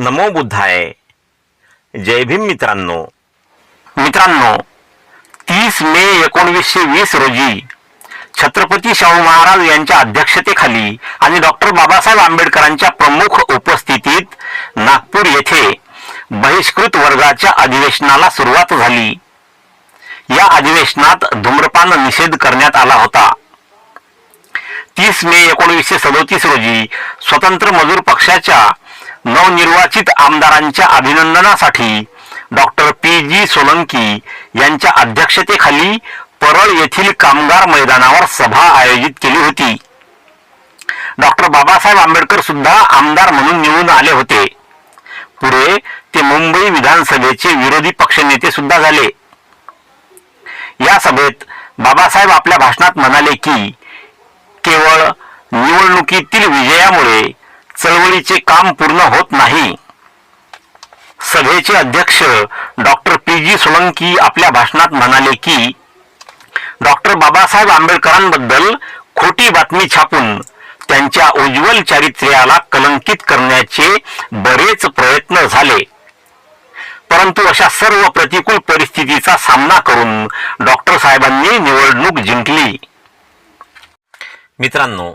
नमो बुद्धाय. जय भीम मित्रांनो. मित्रांनो तीस मे एकोणवीसशे वीस रोजी छत्रपती शाहू महाराज यांच्या अध्यक्षतेखाली आणि डॉक्टर बाबासाहेब आंबेडकरांच्या प्रमुख उपस्थितीत नागपूर येथे बहिष्कृत वर्गाच्या अधिवेशनाला सुरुवात झाली. या अधिवेशनात धूम्रपान निषेध करण्यात आला होता. तीस मे एकोणीसशे सदोतीस रोजी स्वतंत्र मजूर पक्षाच्या नवनिर्वाचित आमदारांच्या अभिनंदनासाठी डॉक्टर पी जी सोलंकी यांच्या अध्यक्षतेखाली परळ येथील कामगार मैदानावर सभा आयोजित केली होती. डॉक्टर बाबासाहेब आंबेडकर सुद्धा आमदार म्हणून निवडून आले होते. पुढे ते मुंबई विधानसभेचे विरोधी पक्षनेते सुद्धा झाले. या सभेत बाबासाहेब आपल्या भाषणात म्हणाले की केवळ निवडणुकीतील विजयामुळे चळवळीचे काम पूर्ण होत नाही. सभेचे अध्यक्ष डॉक्टर पी. जी. सोलंकी आपल्या भाषणात म्हणाले की डॉक्टर बाबासाहेब आंबेडकरांबद्दल खोटी बातमी छापून त्यांच्या उज्ज्वल चारित्र्याला कलंकित करण्याचे बरेच प्रयत्न झाले. परंतु अशा सर्व प्रतिकूल परिस्थितीचा सामना करून डॉक्टर साहेबांनी निवडणूक जिंकली. मित्रांनो